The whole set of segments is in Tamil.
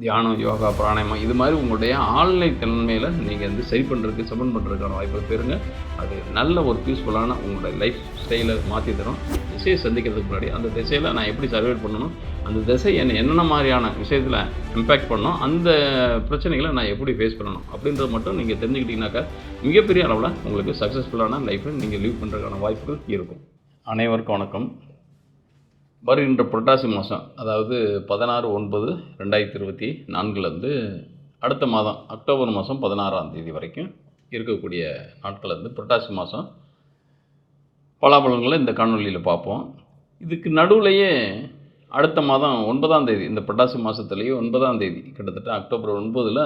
தியானம் யோகா பிராணாயமம் இது மாதிரி உங்களுடைய ஆழ்நிலை தன்மையில் நீங்கள் வந்து சரி பண்ணுறதுக்கு சமன் பண்ணுறதுக்கான வாய்ப்புகள் பெறுங்க. அது நல்ல ஒரு பீஸ்ஃபுல்லான உங்களுடைய லைஃப் ஸ்டைலை மாற்றி தரும். திசையை சந்திக்கிறதுக்கு முன்னாடி அந்த திசையில் நான் எப்படி சர்வேட் பண்ணணும் அந்த திசை என்னை என்னென்ன மாதிரியான விஷயத்தில் இம்பேக்ட் பண்ணணும் அந்த பிரச்சனைகளை நான் எப்படி ஃபேஸ் பண்ணணும் அப்படின்றத மட்டும் நீங்கள் தெரிஞ்சுக்கிட்டீங்கன்னாக்கா மிகப்பெரிய அளவில் உங்களுக்கு சக்ஸஸ்ஃபுல்லான லைஃப்பை நீங்கள் லீவ் பண்ணுறதுக்கான வாய்ப்புகள் இருக்கும். அனைவருக்கும் வணக்கம். வருகின்ற புரட்டாசி மாதம் அதாவது பதினாறு ஒன்பது ரெண்டாயிரத்தி இருபத்தி நான்குலேருந்து அடுத்த மாதம் அக்டோபர் மாதம் பதினாறாம் தேதி வரைக்கும் இருக்கக்கூடிய நாட்கள் வந்து புரட்டாசி மாதம் பலாபலங்களை இந்த காணொலியில் பார்ப்போம். இதுக்கு நடுவுலையே அடுத்த மாதம் ஒன்பதாம் தேதி இந்த புரட்டாசி மாதத்துலேயே ஒன்பதாம் தேதி கிட்டத்தட்ட அக்டோபர் ஒன்பதில்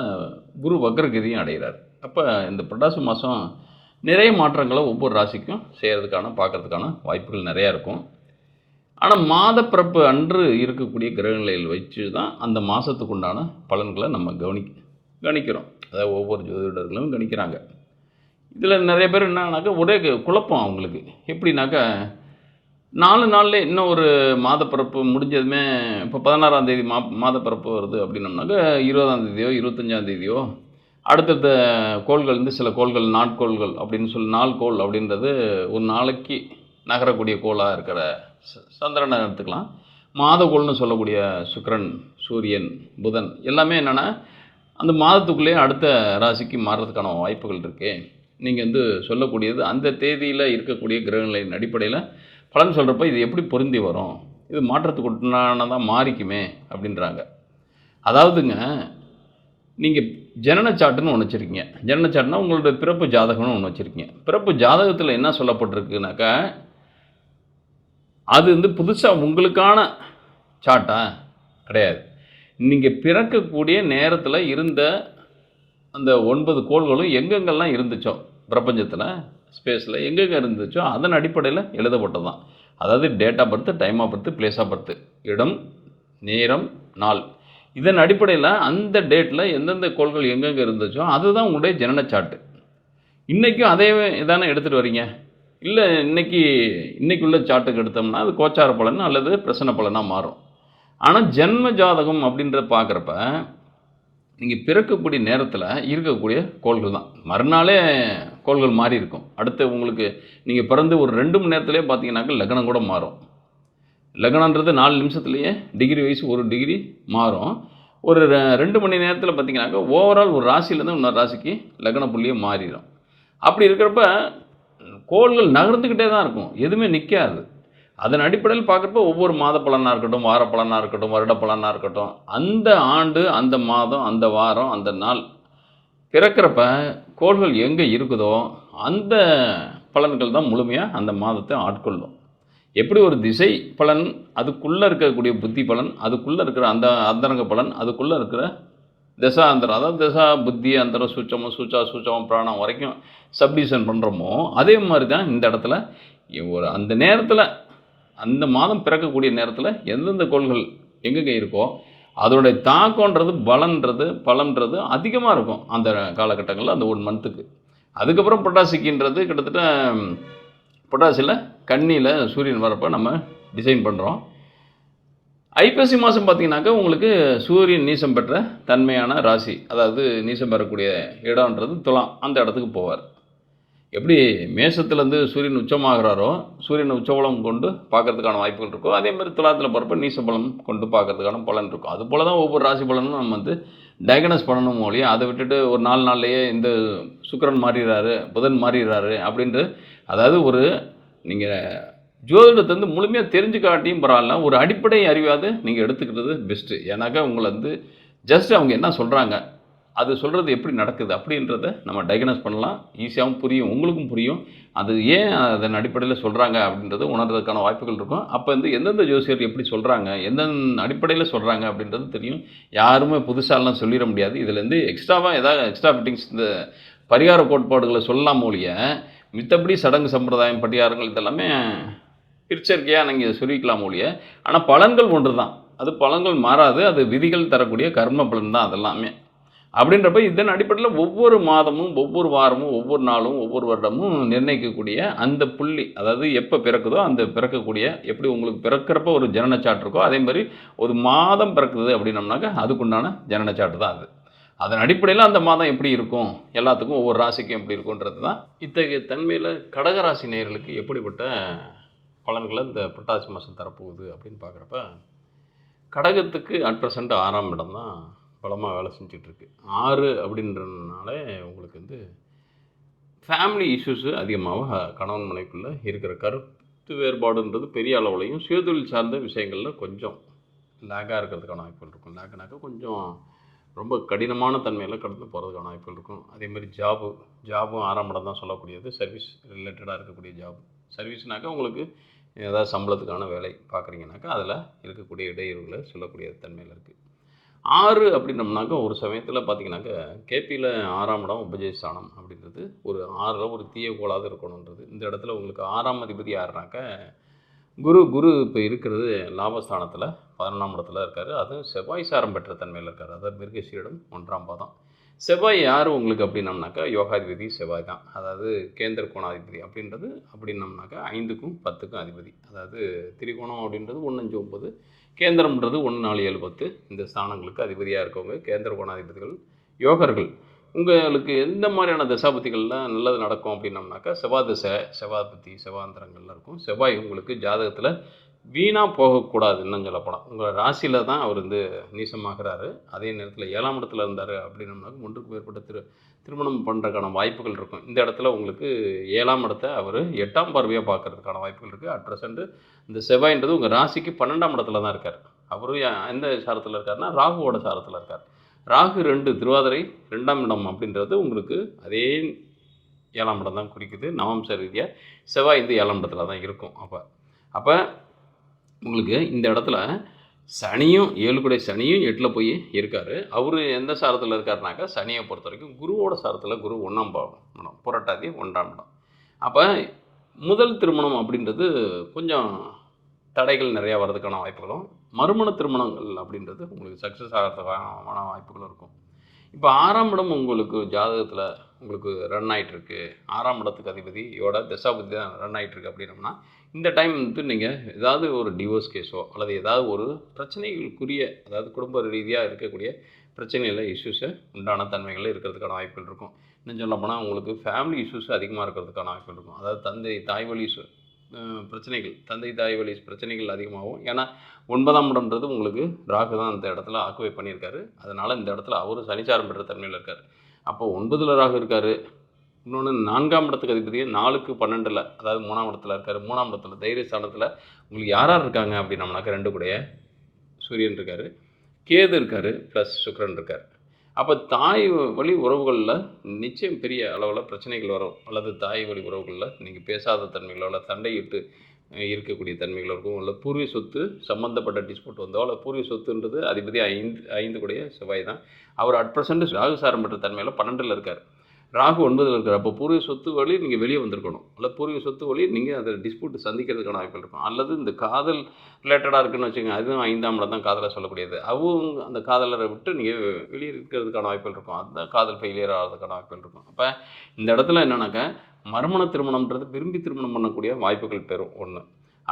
குரு வக்ரகதியும் அடைகிறார். அப்போ இந்த புரட்டாசி மாதம் நிறைய மாற்றங்களை ஒவ்வொரு ராசிக்கும் செய்கிறதுக்கான பார்க்கறதுக்கான வாய்ப்புகள் நிறையா இருக்கும். ஆனால் மாதப்பிறப்பு அன்று இருக்கக்கூடிய கிரகநிலையில் வச்சு தான் அந்த மாதத்துக்கு உண்டான பலன்களை நம்ம கவனி கணிக்கிறோம். அதாவது ஒவ்வொரு ஜோதிடர்களும் கணிக்கிறாங்க. இதில் நிறைய பேர் என்னன்னாக்கா ஒரே குழப்பம் அவங்களுக்கு. எப்படின்னாக்கா நாலு நாளில் இன்னும் ஒரு மாதப்பிறப்பு முடிஞ்சதுமே இப்போ பதினாறாம் தேதி மா மாதப்பிறப்பு வருது அப்படின்னோம்னாக்கா இருபதாம் தேதியோ இருபத்தஞ்சாம் தேதியோ அடுத்தடுத்த கோள்கள் வந்து சில கோள்கள் நாட்கோள்கள் அப்படின்னு சொல்லி நாள் கோள் அப்படின்றது ஒரு நாளைக்கு நகரக்கூடிய கோளாக இருக்கிற சந்திரனை எடுத்துக்கலாம். மாதகோள்னு சொல்லக்கூடிய சுக்கிரன் சூரியன் புதன் எல்லாமே என்னென்னா அந்த மாதத்துக்குள்ளேயே அடுத்த ராசிக்கு மாறுறதுக்கான வாய்ப்புகள் இருக்கு. நீங்கள் வந்து சொல்லக்கூடியது அந்த தேதியில் இருக்கக்கூடிய கிரகங்களின் அடிப்படையில் பலன் சொல்கிறப்ப இது எப்படி பொருந்தி வரும்? இது மாற்றத்துக்கு உண்டானதாக மாறிக்குமே அப்படின்றாங்க. அதாவதுங்க நீங்கள் ஜனன சாட்டுன்னு ஒன்று வச்சுருக்கீங்க. ஜனன சாட்டுனா உங்களோட பிறப்பு ஜாதகம்னு ஒன்று வச்சுருக்கீங்க. பிறப்பு ஜாதகத்தில் என்ன சொல்லப்பட்டிருக்குனாக்கா அது வந்து புதுசாக உங்களுக்கான சாட்டா கிடையாது. நீங்கள் பிறக்கக்கூடிய நேரத்தில் இருந்த அந்த ஒன்பது கோள்களும் எங்கெங்கெல்லாம் இருந்துச்சோ பிரபஞ்சத்தில் ஸ்பேஸில் எங்கெங்கே இருந்துச்சோ அதன் அடிப்படையில் எழுதப்பட்டது தான் அதாவது date of birth time of birth place of birth இடம் நேரம் நாள். இதன் அடிப்படையில் அந்த டேட்டில் எந்தெந்த கோள்கள் எங்கெங்கே இருந்துச்சோ அதுதான் உங்களுடைய ஜனன சாட்டு இன்றைக்கும் அதே இதானே எடுத்துகிட்டு வரீங்க? இல்லை இன்னைக்கு இன்னைக்கு உள்ள சாட்டுக்கு எடுத்தோம்னா அது கோச்சார பலன் அல்லது பிரசன்ன பலனாக மாறும். ஆனால் ஜென்ம ஜாதகம் அப்படின்றத பார்க்குறப்ப நீங்கள் பிறக்கக்கூடிய நேரத்தில் இருக்கக்கூடிய கோள்கள் தான். மறுநாளே கோள்கள் மாறி இருக்கும். அடுத்து உங்களுக்கு நீங்கள் பிறந்து ஒரு ரெண்டு மணி நேரத்துலேயே பார்த்தீங்கன்னாக்கா லக்னம் கூட மாறும். லக்னன்றது நாலு நிமிஷத்துலேயே டிகிரி வைஸ் ஒரு டிகிரி மாறும். ஒரு ரெண்டு மணி நேரத்தில் பார்த்தீங்கன்னாக்கா ஓவரால் ஒரு ராசியிலேருந்து இன்னொரு ராசிக்கு லக்ன புள்ளியே மாறிடும். அப்படி இருக்கிறப்ப கோள்கள் நகர்ந்துக்கிட்டே தான் இருக்கும். எதுவுமே நிற்காது அதன் அடிப்படையில் பார்க்குறப்ப ஒவ்வொரு மாத பலனாக இருக்கட்டும் வார பலனாக இருக்கட்டும் வருட பலனாக இருக்கட்டும் அந்த ஆண்டு அந்த மாதம் அந்த வாரம் அந்த நாள் பிறக்கிறப்ப கோள்கள் எங்கே இருக்குதோ அந்த பலன்கள் தான் முழுமையாக அந்த மாதத்தை ஆட்கொள்ளும். எப்படி ஒரு திசை பலன் அதுக்குள்ளே இருக்கக்கூடிய புத்தி பலன் அதுக்குள்ளே இருக்கிற அந்த அந்தரங்க பலன் அதுக்குள்ளே இருக்கிற தசா அந்தரம் அதாவது தசா புத்தி அந்தரம் சூச்சமம் சூச்சா சூச்சமம் பிராணம் வரைக்கும் சப்டிவிஷன் பண்ணுறோமோ அதே மாதிரி தான் இந்த இடத்துல ஒரு அந்த நேரத்தில் அந்த மாதம் பிறக்கக்கூடிய நேரத்தில் எந்தெந்த கோள்கள் எங்கெங்கே இருக்கோ அதோடைய தாக்கம்ன்றது பலன்றது பலன்றது அதிகமாக இருக்கும் அந்த காலகட்டங்களில் அந்த ஒன் மந்த்துக்கு அதுக்கப்புறம் பொட்டாசிக்கின்றது கிட்டத்தட்ட பொட்டாசியில் கண்ணியில் சூரியன் வரப்போ நம்ம டிசைன் பண்ணுறோம் ஐப்பசி மாதம் பார்த்தீங்கன்னாக்கா உங்களுக்கு சூரியன் நீசம் பெற்ற தன்மையான ராசி. அதாவது நீசம் பெறக்கூடிய இடம்ன்றது துலாம். அந்த இடத்துக்கு போவார். எப்படி மேசத்துலேருந்து சூரியன் உச்சமாகிறாரோ சூரியன் உச்சபலம் கொண்டு பார்க்கறதுக்கான வாய்ப்புகள் இருக்கோ அதே மாதிரி துலாத்தில் போகிறப்ப நீசபலம் கொண்டு பார்க்கறதுக்கான பலன் இருக்கும். அது போல தான் ஒவ்வொரு ராசி பலனும் நம்ம வந்து டயக்னஸ் பண்ணணும் ஒழிய அதை விட்டுட்டு ஒரு நாலு நாள்லேயே இந்த சுக்கரன் மாறிடுறாரு புதன் மாறிடுறாரு அப்படின்ட்டு அதாவது ஒரு நீங்கள் ஜோதிடத்தை வந்து முழுமையாக தெரிஞ்சு காட்டியும் பரவாயில்ல. ஒரு அடிப்படை அறிவாது நீங்கள் எடுத்துக்கிறது பெஸ்ட்டு ஏன்னாக்கா உங்களை வந்து ஜஸ்ட் அவங்க என்ன சொல்கிறாங்க அது சொல்கிறது எப்படி நடக்குது அப்படின்றத நம்ம டயக்னோஸ் பண்ணலாம். ஈஸியாகவும் புரியும் உங்களுக்கும் புரியும். அது ஏன் அதன் அடிப்படையில் சொல்கிறாங்க அப்படின்றது உணர்றதுக்கான வாய்ப்புகள் இருக்கும். அப்போ வந்து எந்தெந்த ஜோசியர் எப்படி சொல்கிறாங்க எந்தெந்த அடிப்படையில் சொல்கிறாங்க அப்படின்றது தெரியும். யாருமே புதுசாலாம் சொல்லிட முடியாது. இதுலேருந்து எக்ஸ்ட்ராவாக ஏதாவது எக்ஸ்ட்ரா ஃபிட்டிங்ஸ் இந்த பரிகார கோட்பாடுகளை சொல்லலாம் ஒழிய மித்தபடி சடங்கு சம்பிரதாயம் பரிகாரங்கள் இதெல்லாமே பிற்சேர்க்கையாக நீங்கள் சொல்லிக்கலாம் ஒழிய ஆனால் பலன்கள் ஒன்று தான் அது பலன்கள் மாறாது. அது விதிகள் தரக்கூடிய கர்ம பலன் தான் அதெல்லாமே. அப்படின்றப்ப இதன் அடிப்படையில் ஒவ்வொரு மாதமும் ஒவ்வொரு வாரமும் ஒவ்வொரு நாளும் ஒவ்வொரு வருடமும் நிர்ணயிக்கக்கூடிய அந்த புள்ளி அதாவது எப்போ பிறக்குதோ அந்த பிறக்கக்கூடிய எப்படி உங்களுக்கு பிறக்கிறப்ப ஒரு ஜனனச்சாட்டு இருக்கோ அதே மாதிரி ஒரு மாதம் பிறக்குது அப்படின்னம்னாக்கா அதுக்குண்டான ஜனனச்சாட்டு தான் அது. அதன் அடிப்படையில் அந்த மாதம் எப்படி இருக்கும்? எல்லாத்துக்கும் ஒவ்வொரு ராசிக்கும் எப்படி இருக்குன்றது தான். இத்தகைய தன்மையில் கடகராசி நேர்களுக்கு எப்படிப்பட்ட பலன்களை இந்த புரட்டாசி மாதம் தரப்போகுது அப்படின்னு பார்க்குறப்ப கடகத்துக்கு அட் ப்ரெசண்ட் ஆறாம் இடம் தான் பலமாக வேலை செஞ்சிட்ருக்கு. ஆறு அப்படின்றனாலே உங்களுக்கு வந்து ஃபேமிலி இஷ்யூஸு அதிகமாக கணவன் மனைக்குள்ளே இருக்கிற கருத்து வேறுபாடுன்றது பெரிய அளவுலையும் சுயதொழில் சார்ந்த விஷயங்களில் கொஞ்சம் லேக்காக இருக்கிறதுக்கான வாய்ப்புகள் இருக்கும். லேக்குனாக்கா கொஞ்சம் ரொம்ப கடினமான தன்மையில் கடந்து போகிறதுக்கான வாய்ப்புகள் இருக்கும். அதேமாதிரி ஜாபு ஜாபும் ஆறாம் இடம் தான் சொல்லக்கூடியது. சர்வீஸ் ரிலேட்டடாக இருக்கக்கூடிய ஜாப் சர்வீஸ்னாக்கா உங்களுக்கு ஏதாவது சம்பளத்துக்கான வேலை பார்க்குறீங்கனாக்கா அதில் இருக்கக்கூடிய இடையூறுகளை சொல்லக்கூடிய தன்மையில் இருக்குது ஆறு அப்படின்னம்னாக்கா ஒரு சமயத்தில் பார்த்தீங்கன்னாக்கா கேபியில் ஆறாம் இடம் உபஜயஸ்தானம் அப்படின்றது ஒரு ஆறில் ஒரு தீய இருக்கணுன்றது. இந்த இடத்துல உங்களுக்கு ஆறாம் அதிபதி யாருனாக்கா குரு குரு இப்போ இருக்கிறது லாபஸ்தானத்தில் பதினொன்றாம் இடத்துல இருக்கார். அதுவும் செவ்வாய் சாரம் பெற்ற தன்மையில் இருக்கார். அதாவது மிருகசீரிடம் ஒன்றாம் பாதம். செவ்வாய் யார் உங்களுக்கு அப்படின்னம்னாக்கா யோகாதிபதி செவ்வாய் தான். அதாவது கேந்திர கோணாதிபதி அப்படின்றது அப்படின்னம்னாக்கா ஐந்துக்கும் பத்துக்கும் அதிபதி. அதாவது திரிகோணம் அப்படின்றது ஒன்று அஞ்சு ஒம்பது கேந்திரம்ன்றது ஒன்று நாலு ஏழு பத்து. இந்த ஸ்தானங்களுக்கு அதிபதியாக இருக்கவங்க கேந்திர கோணாதிபதிகள் யோகர்கள். உங்களுக்கு எந்த மாதிரியான தசாபதிகள்லாம் நல்லது நடக்கும் அப்படின்னம்னாக்கா செவ்வாய் திசை செவ்வாபதி செவ்வாந்தரங்கள்லாம் இருக்கும். செவ்வாய் உங்களுக்கு ஜாதகத்தில் வீணாக போகக்கூடாது இன்னும் சொல்லப்போனால் உங்கள் ராசியில் தான் அவர் வந்து நீசமாகிறாரு. அதே நேரத்தில் ஏழாம் இடத்துல இருந்தார் அப்படின்னம்னாக்க ஒன்றுக்கு மேற்பட்ட திரு திருமணம் பண்ணுறதுக்கான வாய்ப்புகள் இருக்கும். இந்த இடத்துல உங்களுக்கு ஏழாம் இடத்த அவர் எட்டாம் பார்வையாக பார்க்கறதுக்கான வாய்ப்புகள் இருக்குது அட் ப்ரெசண்ட்டு இந்த செவ்வாயின்றது உங்கள் ராசிக்கு பன்னெண்டாம் இடத்துல தான் இருக்கார். அவரும் எந்த சாரத்தில் இருக்காருன்னா ராகுவோட சாரத்தில் இருக்கார். ராகு ரெண்டு திருவாதிரை ரெண்டாம் இடம் அப்படின்றது உங்களுக்கு அதே ஏழாம் இடம் தான் குறிக்குது. நவம்ச ரீதியாக செவ்வாய் இந்த ஏழாம் இடத்துல தான் இருக்கும் அப்போ. அப்போ உங்களுக்கு இந்த இடத்துல சனியும் ஏழு கூட சனியும் எட்டில் போய் இருக்கார். அவர் எந்த சாரத்தில் இருக்காருனாக்கா சனியை பொறுத்த வரைக்கும் குருவோட சாரத்தில் குரு ஒன்றாம் இடம் புரட்டாதி ஒன்றாம் இடம். அப்போ முதல் திருமணம் அப்படின்றது கொஞ்சம் தடைகள் நிறையா வர்றதுக்கான வாய்ப்புகளும் மறுமண திருமணங்கள் அப்படின்றது உங்களுக்கு சக்ஸஸ் ஆகிறதுக்கான வாய்ப்புகளும் இருக்கும். இப்போ ஆறாம் இடம் உங்களுக்கு ஜாதகத்தில் உங்களுக்கு ரன் ஆகிட்டுருக்கு ஆறாம் இடத்துக்கு அதிபதியோட தசாபதி தான் ரன் ஆகிட்டுருக்கு அப்படின்னம்னா இந்த டைம் வந்து நீங்கள் ஏதாவது ஒரு டிவோர்ஸ் கேஸோ அல்லது ஏதாவது ஒரு பிரச்சனைகளுக்குரிய அதாவது குடும்ப ரீதியாக இருக்கக்கூடிய பிரச்சனையில் இஷ்யூஸை உண்டான தன்மைகளில் இருக்கிறதுக்கான வாய்ப்புகள் இருக்கும். இன்னும் சொல்ல போனால் உங்களுக்கு ஃபேமிலி இஷ்யூஸ் அதிகமாக இருக்கிறதுக்கான வாய்ப்புகள் இருக்கும். அதாவது தந்தை தாய் வழி பிரச்சனைகள் தந்தை தாய் வழி பிரச்சனைகள் அதிகமாகும். ஏன்னா ஒன்பதாம் இடம்ன்றது உங்களுக்கு ராகு தான் அந்த இடத்துல ஆக்குவை பண்ணியிருக்காரு. அதனால் இந்த இடத்துல அவர் சனிச்சாரம் பெற்ற தன்மையில் இருக்கார். அப்போ ஒன்பதில் ராகு இருக்கார். இன்னொன்று நான்காம் இடத்துக்கு அதிபதியே நாலுக்கு பன்னெண்டில் அதாவது மூணாம் இடத்துல இருக்கார். மூணாம் இடத்துல தைரிய ஸ்தானத்தில் உங்களுக்கு யார் யார் இருக்காங்க அப்படின்னம்னாக்க ரெண்டு கூடைய சூரியன் இருக்கார். கேது இருக்கார் ப்ளஸ் சுக்ரன் இருக்கார். அப்போ தாய் வழி உறவுகளில் நிச்சயம் பெரிய அளவில் பிரச்சனைகள் வரும். அல்லது தாய் வழி உறவுகளில் நீங்கள் பேசாத தன்மைகளோ இல்லை சண்டையிட்டு இருக்கக்கூடிய தன்மைகள் இருக்கும். இல்லை பூர்வீக சொத்து சம்மந்தப்பட்ட டிஸ்பியூட் வந்தோ இல்லை பூர்வீக சொத்துன்றது அதிபதி ஐந்து ஐந்து கூடிய செவ்வாய் தான். அவர் அட் ப்ரெசென்ட் ராகுசாரம் பெற்ற தன்மையில் பன்னெண்டில் இருக்கார். ராகு ஒன்பதில் இருக்கிற அப்போ பூர்வீக சொத்து வழி நீங்கள் வெளியே வந்திருக்கணும். அல்ல பூர்வீக சொத்து வழி நீங்கள் அதை டிஸ்பியூட் சந்திக்கிறதுக்கான வாய்ப்புகள் இருக்கும். அல்லது இந்த காதல் ரிலேட்டடாக இருக்குன்னு வச்சுக்கோங்க அதுவும் ஐந்தாம் இடம் தான் காதலை சொல்லக்கூடியது. அவங்க அந்த காதலரை விட்டு நீங்கள் வெளியே இருக்கிறதுக்கான வாய்ப்புகள் இருக்கும். அதுதான் காதல் ஃபெயிலியர் ஆகிறதுக்கான வாய்ப்புகள் இருக்கும். அப்போ இந்த இடத்துல என்னென்னாக்கா மறுமண திருமணம்ன்றது விரும்பி திருமணம் பண்ணக்கூடிய வாய்ப்புகள் பெறும் ஒன்று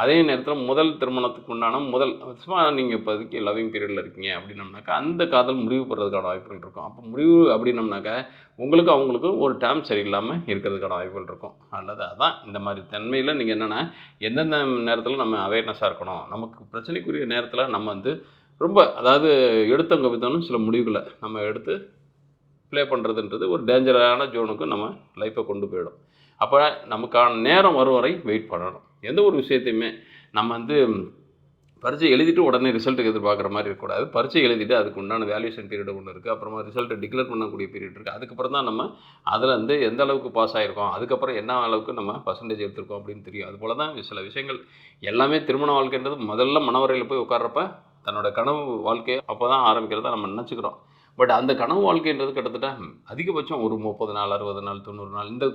அதே நேரத்தில் முதல் திருமணத்துக்கு உண்டான முதல் சும்மா நீங்கள் இப்போதைக்கு லவ்விங் பீரியடில் இருக்கீங்க? அப்படின்னம்னாக்கா அந்த காதல் முடிவு பெறதுக்கான வாய்ப்புகள் இருக்கும். அப்போ முடிவு அப்படின்னம்னாக்கா உங்களுக்கும் அவங்களுக்கும் ஒரு டேம் சரியில்லாமல் இருக்கிறதுக்கான வாய்ப்புகள் இருக்கும். அல்லது அதான் இந்த மாதிரி தன்மையில் நீங்கள் என்னென்னா எந்தெந்த நேரத்தில் நம்ம அவேர்னஸாக இருக்கணும்? நமக்கு பிரச்சனைக்குரிய நேரத்தில் நம்ம வந்து ரொம்ப அதாவது எடுத்தவங்க விதம்னு சில முடிவுகளை நம்ம எடுத்து ப்ளே பண்ணுறதுன்றது ஒரு டேஞ்சரான ஜோனுக்கு நம்ம லைஃப்பை கொண்டு போயிடும். அப்போ நமக்கான நேரம் வரும் வரை வெயிட் பண்ணணும். எந்த ஒரு விஷயத்தையுமே நம்ம வந்து பரீட்சை எழுதிட்டு உடனே ரிசல்ட்டுக்கு எதிர்பார்க்குற மாதிரி இருக்கக்கூடாது. பரீட்சை எழுதிட்டு அதுக்கு உண்டான வேல்யூஷன் பீரியட் ஒன்று இருக்குது அப்புறமா ரிசல்ட்டை டிக்ளேர் பண்ணக்கூடிய பீரியட் இருக்குது அதுக்கப்புறம் தான் நம்ம அதில் வந்து எந்த அளவுக்கு பாஸ் ஆகிருக்கோம் அதுக்கப்புறம் என்ன அளவுக்கு நம்ம பர்சன்டேஜ் எடுத்திருக்கோம் அப்படின்னு தெரியும். அதுபோல் தான் சில விஷயங்கள் எல்லாமே திருமண வாழ்க்கைன்றது முதல்ல மனவரையில் போய் உட்கார்றப்ப தன்னோட கனவு வாழ்க்கையை அப்போ தான் ஆரம்பிக்கிறதா நம்ம நினச்சிக்கிறோம். பட் அந்த கனவு வாழ்க்கைன்றது கிட்டத்தட்ட அதிகபட்சம் ஒரு முப்பது நாள் அறுபது நாள் தொண்ணூறு நாள் இந்த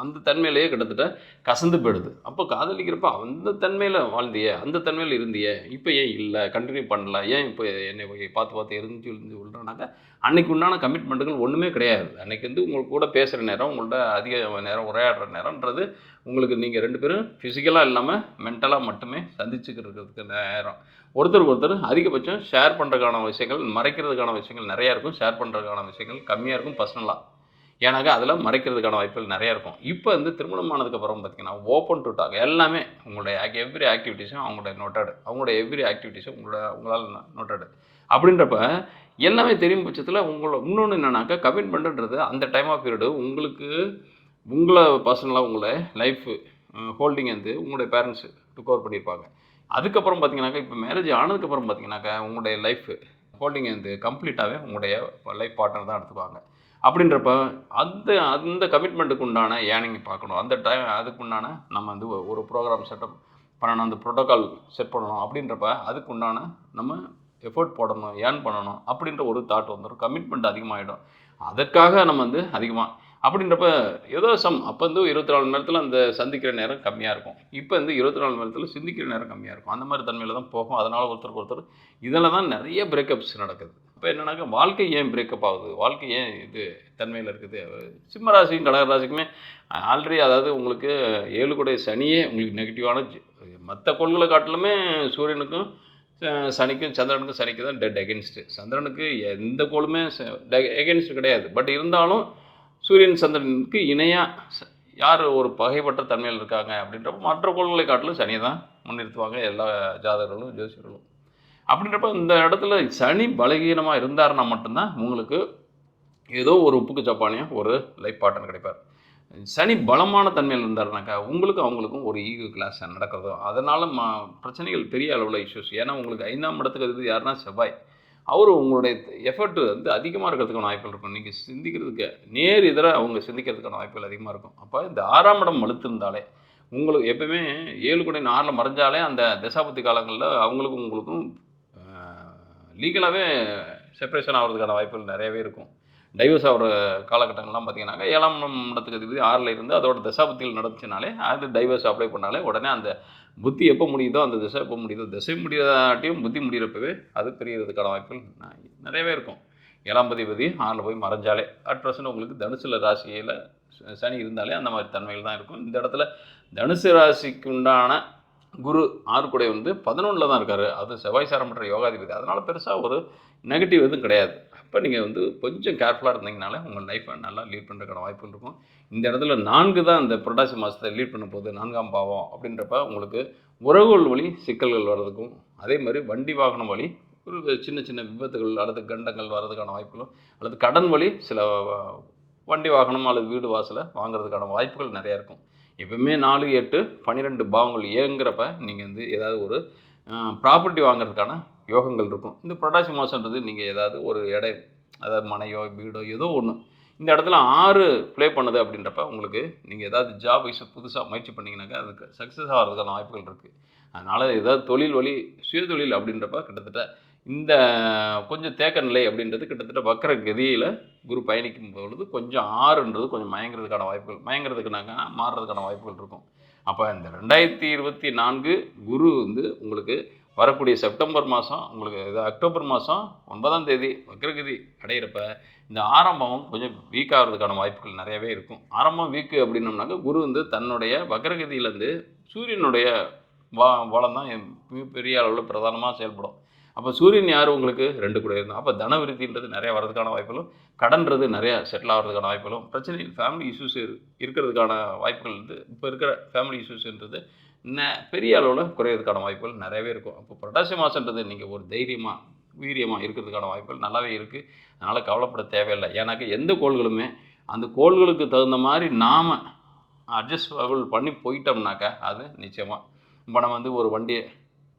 அந்த தன்மையிலேயே கிட்டத்தட்ட கசந்து போயிடுது. அப்போ காதலிக்கிறப்ப அந்த தன்மையில் வாழ்ந்தியே அந்த தன்மையில் இருந்தியே இப்போ ஏன் இல்லை கண்டினியூ பண்ணல. ஏன் இப்போ என்னை போய் பார்த்து பார்த்து எரிஞ்சு இருந்து விழுறானாக்கா அன்னைக்கு உண்டான கமிட்மெண்ட்டுகள் ஒன்றுமே கிடையாது. அன்னைக்கு வந்து உங்களுக்கு கூட பேசுகிற நேரம் உங்கள்கிட்ட அதிக நேரம் உரையாடுற நேரம்ன்றது உங்களுக்கு நீங்கள் ரெண்டு பேரும் ஃபிசிக்கலாக இல்லாமல் மென்டலாக மட்டுமே சந்திச்சுக்கிறதுக்கு நேரம். ஒருத்தருக்கு ஒருத்தர் அதிகபட்சம் ஷேர் பண்ணுறதுக்கான விஷயங்கள் மறைக்கிறதுக்கான விஷயங்கள் நிறையா இருக்கும். ஷேர் பண்ணுறதுக்கான விஷயங்கள் கம்மியாக இருக்கும் பர்சனலாக ஏன்னாக்கா அதில் மறைக்கிறதுக்கான வாய்ப்புகள் நிறையா இருக்கும். இப்போ வந்து திருமணம் ஆனதுக்கப்புறம் பார்த்தீங்கன்னா ஓப்பன் டு டாக் எல்லாமே உங்களுடைய எவ்ரி ஆக்டிவிட்டீஸும் அவங்களுடைய நோட்டடு அவங்களுடைய எவ்ரி ஆக்டிவிட்டீஸும் உங்களோட உங்களால் நோட்டடு அப்படின்றப்ப எல்லாமே தெரியும் பட்சத்தில் உங்களோட இன்னொன்று என்னன்னாக்கா கமிட்மெண்ட்டுன்றது அந்த டைம் ஆஃப் பீரியடு உங்களுக்கு உங்களை பர்சனலாக உங்களை லைஃப் ஹோல்டிங் வந்து உங்களுடைய பேரண்ட்ஸு டுக் பண்ணியிருப்பாங்க அதுக்கப்புறம் பார்த்தீங்கன்னாக்கா இப்போ மேரேஜ் ஆனதுக்கப்புறம் பார்த்தீங்கன்னாக்கா உங்களுடைய லைஃப் ஹோல்டிங் வந்து கம்ப்ளீட்டாகவே உங்களுடைய லைஃப் பார்ட்னர் தான் எடுத்துப்பாங்க அப்படின்றப்ப அந்த அந்த கமிட்மெண்ட்டுக்கு உண்டான ஏனிங் பார்க்கணும்? அந்த டைம் அதுக்கு உண்டான நம்ம வந்து ஒரு ப்ரோக்ராம் செட்டப் பண்ணணும் அந்த ப்ரோட்டோக்கால் செட் பண்ணணும் அப்படின்றப்ப அதுக்கு உண்டான நம்ம எஃபோர்ட் போடணும் ஏர்ன் பண்ணணும் அப்படின்ற ஒரு தாட் வந்துடும் கமிட்மெண்ட் அதிகமாகிடும் அதற்காக நம்ம வந்து அதிகமாக அப்படின்றப்ப ஏதோ சம் அப்போ வந்து இருபத்தி நாலு மணி நேரத்தில் அந்த சந்திக்கிற நேரம் கம்மியாக இருக்கும். இப்போ வந்து இருபத்தி நாலு மணி நேரத்தில் சிந்திக்கிற நேரம் கம்மியாக இருக்கும். அந்த மாதிரி தன்மையில் தான் போகும். அதனால் ஒருத்தருக்கு ஒருத்தர் இதில் தான் நிறைய பிரேக்கப்ஸ் நடக்குது. இப்போ என்னன்னாக்கா வாழ்க்கை ஏன் பிரேக்கப் ஆகுது? வாழ்க்கை ஏன் இது தன்மையில் இருக்குது? சிம்ம ராசிக்கும் கடக ராசிக்குமே ஆல்ரெடி அதாவது உங்களுக்கு ஏழு கூட சனியே உங்களுக்கு நெகட்டிவான மற்ற கோள்களை காட்டிலுமே சூரியனுக்கும் சனிக்கும் சந்திரனுக்கும் சனிக்கு தான் டெட் எகென்ஸ்ட்டு சந்திரனுக்கு எந்த கோளுமே எகென்ஸ்ட் கிடையாது. பட் இருந்தாலும் சூரியன் சந்திரனுக்கு இணையாக யார் ஒரு பகைப்பட்ட தன்மையில் இருக்காங்க அப்படின்றப்ப மற்ற கோள்களை காட்டிலும் சனியை தான் முன்னிறுத்துவாங்க எல்லா ஜாதகர்களும் ஜோசியர்களும். அப்படின்றப்ப இந்த இடத்துல சனி பலகீனமாக இருந்தாருன்னா மட்டும்தான் உங்களுக்கு ஏதோ ஒரு உப்புக்கு சப்பானியாக ஒரு லைஃப் பார்ட்னர் கிடைப்பார். சனி பலமான தன்மையில் இருந்தாருனாக்கா உங்களுக்கும் அவங்களுக்கும் ஒரு ஈகோ கிளாஸ் நடக்கிறதோ அதனால் ம பிரச்சனைகள் பெரிய அளவில் இஷ்யூஸ் ஏன்னா உங்களுக்கு ஐந்தாம் இடத்துக்கு அது யாருன்னா செவ்வாய். அவர் உங்களுடைய எஃபர்ட் வந்து அதிகமாக இருக்கிறதுக்கான வாய்ப்புகள் இருக்கும். நீங்கள் சிந்திக்கிறதுக்கு நேர் எதிராக அவங்க சிந்திக்கிறதுக்கான வாய்ப்புகள் அதிகமாக இருக்கும். அப்போ இந்த ஆறாம் இடம் வலுத்திருந்தாலே உங்களுக்கு எப்பவுமே ஏழு கூட நாரில் மறைஞ்சாலே அந்த தசாபத்தி காலங்களில் அவங்களுக்கும் உங்களுக்கும் லீகலாகவே செப்பரேஷன் ஆகிறதுக்கான வாய்ப்புகள் நிறையவே இருக்கும். டைவர்ஸ் ஆகிற காலகட்டங்கள்லாம் பார்த்தீங்கன்னாக்கா ஏழாம் இடத்துக்கு அதிபதி ஆறில் இருந்து அதோட தசாபத்தியில் நடந்துச்சுனாலே அது டைவர்ஸ் அப்ளை பண்ணாலே உடனே அந்த புத்தி எப்போ முடியுதோ அந்த திசை எப்போ முடியுதோ திசை முடியாட்டியும் புத்தி முடிகிறப்பவே அது பெரியதுக்கான வாய்ப்புகள் நிறையவே இருக்கும். ஏழாம் அதிபதி ஆறில் போய் மறைஞ்சாலே அட் ப்ரெசன்ட் உங்களுக்கு தனுசுல ராசியில் ச- சனி இருந்தாலே அந்த மாதிரி தன்மைகள் தான் இருக்கும். இந்த இடத்துல தனுசு ராசிக்கு உண்டான குரு ஆறுக்குடை வந்து பதினொன்றில் தான் இருக்கார். அது செவ்வாய் சாரமற்ற யோகாதிபதி. அதனால் பெருசாக ஒரு நெகட்டிவ் எதுவும் கிடையாது. அப்போ நீங்கள் வந்து கொஞ்சம் கேர்ஃபுல்லாக இருந்தீங்கனாலே உங்கள் லைஃப்பை நல்லா லீட் பண்ணுறதுக்கான வாய்ப்பு இருக்கும். இந்த இடத்துல நான்கு தான் இந்த புரட்டாசி மாதத்தை லீட் பண்ண போகுது. நான்காம் பாவம் அப்படின்றப்ப உங்களுக்கு உறவுகள் வழி சிக்கல்கள் வர்றதுக்கும் அதே மாதிரி வண்டி வாகனம் வழி ஒரு சின்ன சின்ன விபத்துகள் அல்லது கண்டங்கள் வர்றதுக்கான வாய்ப்புகளும் அல்லது கடன் வழி சில வண்டி வாகனம் அல்லது வீடு வாசலை வாங்குறதுக்கான வாய்ப்புகள் நிறையா இருக்கும். எப்பவுமே நாலு எட்டு பன்னிரெண்டு பாவங்கள் இயங்குறப்ப நீங்கள் வந்து ஏதாவது ஒரு ப்ராப்பர்ட்டி வாங்குறதுக்கான யோகங்கள் இருக்கும். இந்த புரட்டாசி மாதன்றது நீங்கள் ஏதாவது ஒரு இடம் அதாவது மனையோ வீடோ ஏதோ ஒன்று இந்த இடத்துல ஆறு ப்ளே பண்ணுது அப்படின்றப்ப உங்களுக்கு நீங்கள் ஏதாவது ஜாப் வைஸ் புதுசாக முயற்சி பண்ணிங்கனாக்கா அதுக்கு சக்ஸஸ் ஆகிறதுக்கான வாய்ப்புகள் இருக்குது அதனால் ஏதாவது தொழில் வழி சுயதொழில் அப்படின்றப்ப கிட்டத்தட்ட இந்த கொஞ்சம் தேக்க நிலை அப்படின்றது கிட்டத்தட்ட வக்கர கதியில் குரு பயணிக்கும் பொழுது கொஞ்சம் ஆறுன்றது கொஞ்சம் மயங்கிறதுக்கான வாய்ப்புகள் மயங்கிறதுக்குனாக்கா மாறுறதுக்கான வாய்ப்புகள் இருக்கும். அப்போ இந்த ரெண்டாயிரத்தி இருபத்தி நான்கு குரு வந்து உங்களுக்கு வரக்கூடிய செப்டம்பர் மாதம் உங்களுக்கு இது அக்டோபர் மாதம் ஒன்பதாம் தேதி வக்ரகதி அடையிறப்ப இந்த ஆரம்பம் கொஞ்சம் வீக் ஆகிறதுக்கான வாய்ப்புகள் நிறையவே இருக்கும். ஆரம்பம் வீக்கு அப்படின்னம்னாக்க குரு வந்து தன்னுடைய வக்ரகதியிலேருந்து சூரியனுடைய வா வளம் தான் பெரிய அளவில் பிரதானமாக செயல்படும். அப்போ சூரியன் யார் உங்களுக்கு? ரெண்டு கூட இருந்தால் அப்போ தன விருத்தின்றது நிறைய வரதுக்கான வாய்ப்புகளும் கடன்றது நிறையா செட்டில் ஆகிறதுக்கான வாய்ப்புகளும் பிரச்சனை ஃபேமிலி இஷ்யூஸ் இருக்கிறதுக்கான வாய்ப்புகள் வந்து இப்போ இருக்கிற ஃபேமிலி இஷ்யூஸ்ன்றது ந பெரிய அளவில் குறையிறதுக்கான வாய்ப்புகள் நிறையவே இருக்கும். அப்போ புரட்டாசி மாதன்றது நீங்கள் ஒரு தைரியமாக வீரியமாக இருக்கிறதுக்கான வாய்ப்புகள் நல்லாவே இருக்குது அதனால் கவலைப்பட தேவையில்லை. ஏன்னாக்க எந்த கோள்களுமே அந்த கோள்களுக்கு தகுந்த மாதிரி நாம் அட்ஜஸ்டபிள் பண்ணி போயிட்டோம்னாக்கா அது நிச்சயமாக இப்போ நம்ம வந்து ஒரு வண்டியை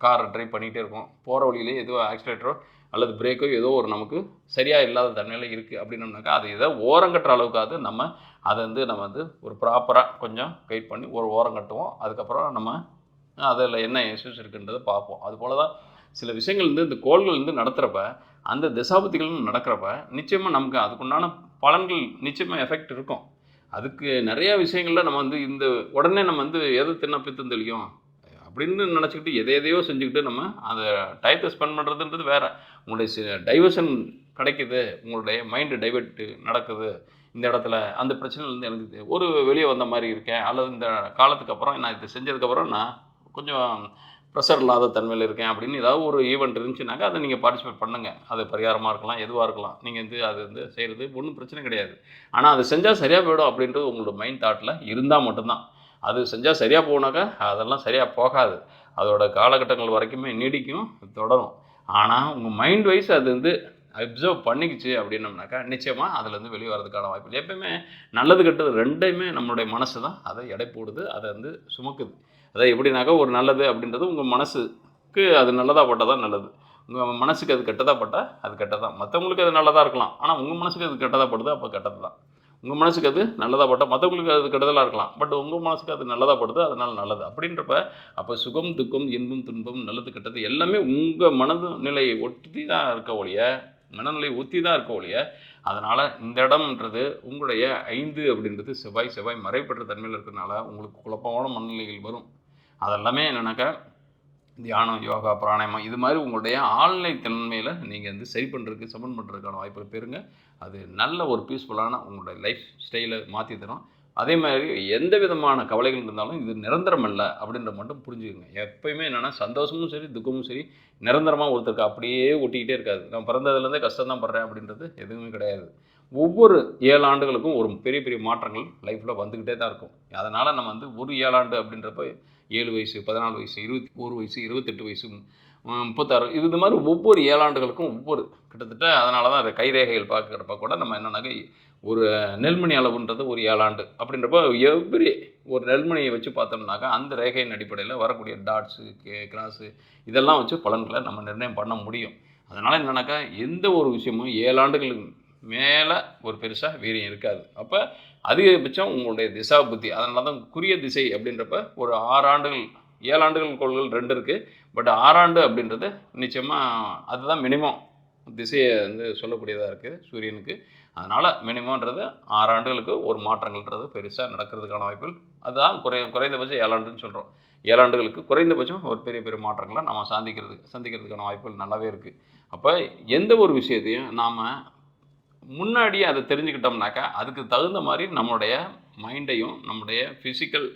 காரை ட்ரைவ் பண்ணிகிட்டே இருக்கோம். போகிற வழியிலே ஏதோ ஆக்சிலேட்டரோ அல்லது பிரேக்கோ ஏதோ ஒரு நமக்கு சரியாக இல்லாத தன்மையில் இருக்குது அப்படின்னோம்னாக்கா அது ஏதோ ஓரங்கட்டுற அளவுக்காவது நம்ம அதை வந்து நம்ம வந்து ஒரு ப்ராப்பராக கொஞ்சம் கைட் பண்ணி ஒரு ஓரம் கட்டுவோம். அதுக்கப்புறம் நம்ம அதில் என்ன இஷ்யூஸ் இருக்குன்றதை பார்ப்போம். அதுபோல தான் சில விஷயங்கள் வந்து இந்த கோள்கள் வந்து நடத்துகிறப்ப அந்த திசாபுத்திகள் நடக்கிறப்ப நிச்சயமாக நமக்கு அதுக்குண்டான பலன்கள் நிச்சயமாக எஃபெக்ட் இருக்கும். அதுக்கு நிறையா விஷயங்களில் நம்ம வந்து இந்த உடனே நம்ம வந்து எதை தின்ன பித்தம் தெளியும் அப்படின்னு நினச்சிக்கிட்டு எதை எதையோ செஞ்சுக்கிட்டு நம்ம அதை டயத்தை ஸ்பெண்ட் பண்ணுறதுன்றது வேறு. உங்களுடைய டைவர்ஷன் கிடைக்குது உங்களுடைய மைண்டு டைவெர்ட்டு நடக்குது. இந்த இடத்துல அந்த பிரச்சனையிலேருந்து எனக்கு ஒரு வெளியே வந்த மாதிரி இருக்கேன். அல்லது இந்த காலத்துக்கு அப்புறம் நான் இதை செஞ்சதுக்கப்புறம் நான் கொஞ்சம் ப்ரெஷர் இல்லாத தன்மையில் இருக்கேன் அப்படின்னு ஏதாவது ஒரு ஈவெண்ட் இருந்துச்சுனாக்கா அதை நீங்கள் பார்ட்டிசிபேட் பண்ணுங்கள் அது பரிகாரமாக இருக்கலாம் எதுவாக இருக்கலாம். நீங்கள் வந்து அது வந்து செய்கிறது ஒன்றும் பிரச்சனை கிடையாது. ஆனால் அது செஞ்சால் சரியாக போயிடும் அப்படின்றது உங்களோட மைண்ட் தாட்டில் இருந்தால் மட்டும்தான். அது செஞ்சால் சரியாக போனாக்கா அதெல்லாம் சரியாக போகாது. அதோட காலகட்டங்கள் வரைக்குமே நீடிக்கும் தொடரும். ஆனால் உங்கள் மைண்ட் வைஸ் அது வந்து அப்சர்வ் பண்ணிக்கிச்சு அப்படின்னம்னாக்கா நிச்சயமாக அதுலேருந்து வெளியே வரதுக்கான வாய்ப்பு இல்லை எப்பயுமே நல்லது கெட்டது ரெண்டையுமே நம்மளுடைய மனசு தான் அதை எடை போடுது அதை வந்து சுமக்குது. அதை எப்படின்னாக்கா ஒரு நல்லது அப்படின்றது உங்கள் மனசுக்கு அது நல்லதாக பட்டால் தான் நல்லது. உங்கள் மனசுக்கு அது கெட்டதாக பட்டால் அது கெட்டதான் மற்றவங்களுக்கு அது நல்லதாக இருக்கலாம். ஆனால் உங்கள் மனசுக்கு அது கெட்டதாக படுது அப்போ கெட்டது தான் உங்கள் மனசுக்கு அது நல்லதாக பட்டால் மற்றவங்களுக்கு அது கெடுதலாக இருக்கலாம். பட் உங்கள் மனசுக்கு அது நல்லதாக படுது அதனால் நல்லது. அப்படின்றப்ப அப்போ சுகம் துக்கம் இன்பம் துன்பம் நல்லது கெட்டது எல்லாமே உங்கள் மனது நிலையை ஒட்டி தான் இருக்க ஒழிய மனநிலை ஒத்தி தான் இருக்க ஒழிய அதனால் இந்த இடம்ன்றது உங்களுடைய ஐந்து அப்படின்றது செவ்வாய் செவ்வாய் மறைப்பற்ற தன்மையில் இருக்கிறதுனால உங்களுக்கு குழப்பமான மனநிலைகள் வரும். அதெல்லாமே என்னென்னாக்கா தியானம் யோகா பிராணாயம் இது மாதிரி உங்களுடைய ஆழ்நிலை தன்மையில் நீங்கள் வந்து சரி பண்ணுறதுக்கு சமன் பண்ணுறதுக்கான வாய்ப்புகள் பெறுங்க. அது நல்ல ஒரு பீஸ்ஃபுல்லான உங்களுடைய லைஃப் ஸ்டைலை மாற்றி தரும். அதே மாதிரி எந்த விதமான கவலைகள் இருந்தாலும் இது நிரந்தரம் அல்ல அப்படின்ற மட்டும் புரிஞ்சுக்கோங்க. எப்பயுமே என்னென்னா சந்தோஷமும் சரி துக்கமும் சரி நிரந்தரமாக ஒருத்தருக்கு அப்படியே ஒட்டிக்கிட்டே இருக்காது. நான் பிறந்ததுலேருந்தே கஷ்டம் தான் படுறேன் அப்படின்றது எதுவுமே கிடையாது. ஒவ்வொரு ஏழு ஆண்டுகளுக்கும் ஒரு பெரிய பெரிய மாற்றங்கள் லைஃப்பில் வந்துக்கிட்டே தான் இருக்கும். அதனால் நம்ம வந்து ஒரு ஏழாண்டு அப்படின்றப்ப ஏழு வயசு பதினாலு வயசு இருபத்தி ஒரு வயசு இருபத்தெட்டு வயசு முப்பத்தாறு இது இந்த மாதிரி ஒவ்வொரு ஏழாண்டுகளுக்கும் ஒவ்வொரு கிட்டத்தட்ட அதனால தான் அதை கைரேகைகள் பார்க்குறப்ப கூட நம்ம என்னென்னாக்கா ஒரு நெல்மணி அளவுன்றது ஒரு ஏழாண்டு அப்படின்றப்ப எவ்ரி ஒரு நெல்மணியை வச்சு பார்த்தோம்னாக்கா அந்த ரேகையின் அடிப்படையில் வரக்கூடிய டாட்ஸு கே கிராஸு இதெல்லாம் வச்சு பலன்களை நம்ம நிர்ணயம் பண்ண முடியும். அதனால் என்னன்னாக்கா எந்த ஒரு விஷயமும் ஏழாண்டுகளுக்கு மேலே ஒரு பெருசாக வீரியம் இருக்காது. அப்போ அதிகபட்சம் உங்களுடைய திசா புத்தி. அதனால தான் குறிய திசை அப்படின்றப்ப ஒரு ஆறு ஆண்டுகள் ஏழு ஆண்டுகள் கோள்கள் ரெண்டு இருக்குது பட் ஆறாண்டு அப்படின்றது நிச்சயமாக அதுதான் மினிமம் திசையை வந்து சொல்லக்கூடியதாக இருக்குது சூரியனுக்கு. அதனால் மினிமம்ன்றது ஆறு ஆண்டுகளுக்கு ஒரு மாற்றங்கள்ன்றது பெருசாக நடக்கிறதுக்கான வாய்ப்புகள். அதுதான் குறை குறைந்தபட்சம் ஏழாண்டுன்னு சொல்கிறோம் ஏழாண்டுகளுக்கு குறைந்தபட்சம் ஒரு பெரிய பெரிய மாற்றங்களை நம்ம சந்திக்கிறது சந்திக்கிறதுக்கான வாய்ப்புகள் நல்லாவே இருக்குது அப்போ எந்த ஒரு விஷயத்தையும் நாம் முன்னாடியே அதை தெரிஞ்சுக்கிட்டோம்னாக்கா அதுக்கு தகுந்த மாதிரி நம்மளுடைய மைண்டையும் நம்முடைய ஃபிசிக்கல்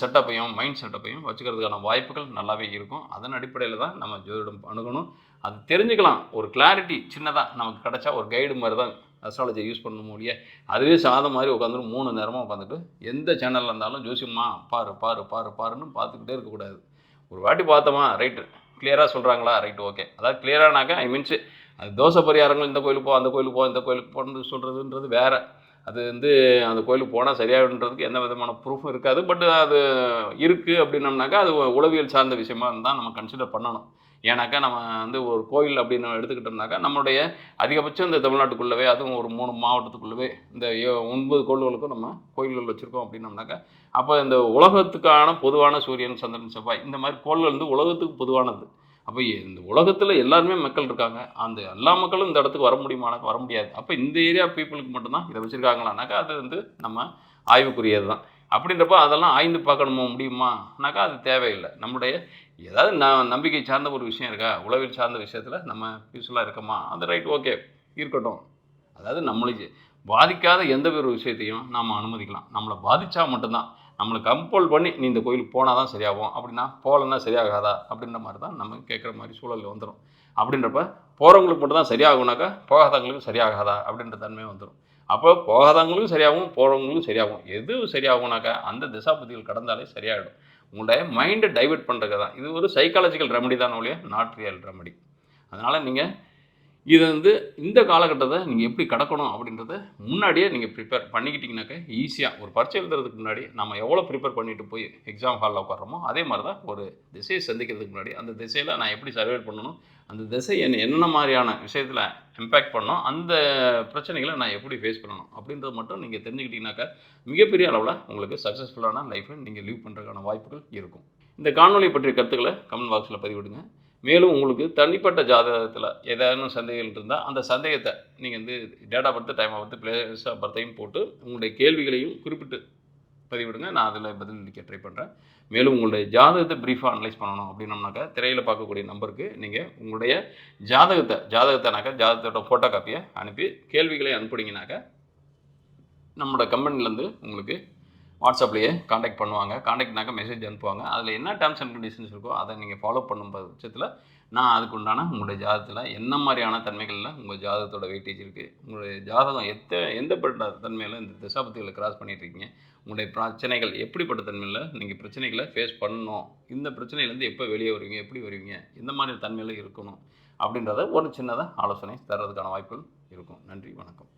செட்டப்பையும் மைண்ட் செட்டப்பையும் வச்சுக்கிறதுக்கான வாய்ப்புகள் நல்லாவே இருக்கும். அதன் அடிப்படையில் தான் நம்ம ஜோதிடம் அணுகணும். அது தெரிஞ்சுக்கலாம். ஒரு கிளாரிட்டி சின்னதாக நமக்கு கிடைச்சா ஒரு கைடு மாதிரி தான் அஸ்ட்ராலஜி யூஸ் பண்ண முடிய அதுவே சாதம் மாதிரி உட்காந்துட்டு மூணு நேரமாக உட்காந்துட்டு எந்த சேனலில் இருந்தாலும் ஜோசியம்மா பாரு பாரு பாரு பாருன்னு பார்த்துக்கிட்டே இருக்கக்கூடாது. ஒரு வாட்டி பார்த்தோமா ரைட்டு கிளியராக சொல்கிறாங்களா ரைட்டு ஓகே அதாவது கிளியரானாக்கா ஐ மீன்ஸ் அது தோசை பரிகாரங்கள் இந்த கோயிலுக்கு போ அந்த கோயிலுக்கு போ இந்த கோயிலுக்கு போன்னு சொல்கிறதுன்றது வேறு. அது வந்து அந்த கோயிலுக்கு போனால் சரியாகுன்றதுக்கு எந்த விதமான ப்ரூஃபும் இருக்காது. பட் அது இருக்குது அப்படின்னம்னாக்கா அது உளவியல் சார்ந்த விஷயமா இருந்தால் நம்ம கன்சிடர் பண்ணணும். ஏன்னாக்கா நம்ம வந்து ஒரு கோயில் அப்படின்னு எடுத்துக்கிட்டோம்னாக்கா நம்மளுடைய அதிகபட்சம் இந்த தமிழ்நாட்டுக்குள்ளவே அதுவும் ஒரு மூணு மாவட்டத்துக்குள்ளவே இந்த ஏ- ஒன்பது கோள்களுக்கும் நம்ம கோயில்கள் வச்சுருக்கோம் அப்படின்னம்னாக்கா அப்போ இந்த உலகத்துக்கான பொதுவான சூரியன் சந்திரன் செவ்வாய் இந்த மாதிரி கோள்கள் வந்து உலகத்துக்கு பொதுவானது. அப்போ இந்த உலகத்தில் எல்லாருமே மக்கள் இருக்காங்க. அந்த எல்லா மக்களும் இந்த இடத்துக்கு வர முடியுமானாக்கா வர முடியாது. அப்போ இந்த ஏரியா பீப்புளுக்கு மட்டும்தான் இதை வச்சுருக்காங்களானாக்கா அது வந்து நம்ம ஆய்வுக்குரியது தான் அப்படின்றப்போ அதெல்லாம் ஆய்ந்து பார்க்கணுமா முடியுமானாக்கா அது தேவையில்லை. நம்முடைய ஏதாவது ந நம்பிக்கை சார்ந்த ஒரு விஷயம் இருக்கா? உளவில் சார்ந்த விஷயத்தில் நம்ம யூஸ்ஃபுல்லாக இருக்கோமா? அது ரைட் ஓகே இருக்கட்டும். அதாவது நம்மளுக்கு பாதிக்காத எந்த ஒரு விஷயத்தையும் நாம் அனுமதிக்கலாம். நம்மளை பாதித்தா மட்டும்தான். நம்மளை கம்பல் பண்ணி நீ இந்த கோயிலுக்கு போனால் தான் சரியாகும். அப்படின்னா போகலன்னா சரியாகாதா? அப்படின்ற மாதிரி தான் நம்ம கேட்குற மாதிரி சூழல் வந்துடும் அப்படின்றப்ப போகிறவங்களுக்கு மட்டும் தான் சரியாகும்னாக்கா போகாதவங்களுக்கு சரியாகாதா? அப்படின்ற தன்மை வந்துடும் அப்போ போகாதவங்களுக்கும் சரியாகும் போகிறவங்களுக்கும் சரியாகும். எது சரியாகும்னாக்கா அந்த திசாபதிகள் கடந்தாலே சரியாகிடும் உங்களுடைய மைண்டை டைவெர்ட் பண்ணுறது தான். இது ஒரு சைக்காலஜிக்கல் ரெமடி தான் ஒழிய நாட் ரியல் ரெமடி அதனால் நீங்கள் இதை வந்து இந்த காலகட்டத்தை நீங்கள் எப்படி கடக்கணும் அப்படின்றத முன்னாடியே நீங்கள் ப்ரிப்பேர் பண்ணிக்கிட்டிங்கனாக்க ஈஸியாக ஒரு பரீட்சை எழுதுறதுக்கு முன்னாடி நம்ம எவ்வளோ ப்ரிப்பேர் பண்ணிட்டு போய் எக்ஸாம் ஹாலில் உட்காரமோ அதே மாதிரி தான் ஒரு திசையை சந்திக்கிறதுக்கு முன்னாடி அந்த திசையில் நான் எப்படி சர்வே பண்ணணும் அந்த திசை என்ன என்னென்ன மாதிரியான விஷயத்தில் இம்பேக்ட் பண்ணணும் அந்த பிரச்சனைகளை நான் எப்படி ஃபேஸ் பண்ணணும் அப்படின்றத மட்டும் நீங்கள் தெரிஞ்சுக்கிட்டிங்கனாக்கா மிகப்பெரிய அளவில் உங்களுக்கு சக்ஸஸ்ஃபுல்லான லைஃப்பை நீங்கள் லீவ் பண்ணுறதுக்கான வாய்ப்புகள் இருக்கும். இந்த காணொலி பற்றிய கருத்துக்களை கமெண்ட் பாக்ஸில் பதிவிடுங்க. மேலும் உங்களுக்கு தனிப்பட்ட ஜாதகத்தில் ஏதேனும் சந்தேகங்கள் இருந்தால் அந்த சந்தேகத்தை நீங்கள் வந்து date birth birth time of birth place of பர்த்தையும் போட்டு உங்களுடைய கேள்விகளையும் குறிப்பிட்டு பதிவிடுங்க. நான் அதில் பதில் அளிக்க ட்ரை பண்ணுறேன் மேலும் உங்களுடைய ஜாதகத்தை ப்ரீஃபாக அனலைஸ் பண்ணணும் அப்படின்னம்னாக்கா திரையில் பார்க்கக்கூடிய நம்பருக்கு நீங்கள் உங்களுடைய ஜாதகத்தை ஜாதகத்தைனாக்கா ஜாதகத்தோட ஃபோட்டோ காப்பியை அனுப்பி கேள்விகளை அனுப்புனீங்கனாக்கா நம்மளோட கம்பெனிலேருந்து உங்களுக்கு வாட்ஸ்அப்லேயே காண்டாக்ட் பண்ணுவாங்க. காண்டாக்ட்னாக்க மெசேஜ் அனுப்புவாங்க. அதில் என்ன டேர்ம்ஸ் அண்ட் கண்டிஷன்ஸ் இருக்கோ அதை நீங்கள் ஃபாலோ பண்ணும் பட்சத்தில் நான் அதுக்கு உண்டான உங்களுடைய ஜாதகத்தில் என்ன மாதிரியான தன்மைகளில் உங்கள் ஜாதகத்தோட வெயிட்டேஜ் இருக்குது உங்களுடைய ஜாதகம் எத்த எந்தப்பட்ட தன்மையில் இந்த திசாபத்திகளை கிராஸ் பண்ணிகிட்ருக்கீங்க இருக்கீங்க? உங்களுடைய பிரச்சனைகள் எப்படிப்பட்ட தன்மையில் நீங்கள் பிரச்சனைகளை ஃபேஸ் பண்ணணும்? இந்த பிரச்சனையிலேருந்து எப்போ வெளியே வருவீங்க? எப்படி வருவீங்க? இந்த மாதிரி தன்மையில் இருக்கணும்? அப்படின்றத ஒரு சின்னதாக ஆலோசனை தர்றதுக்கான வாய்ப்புகள் இருக்கும். நன்றி வணக்கம்.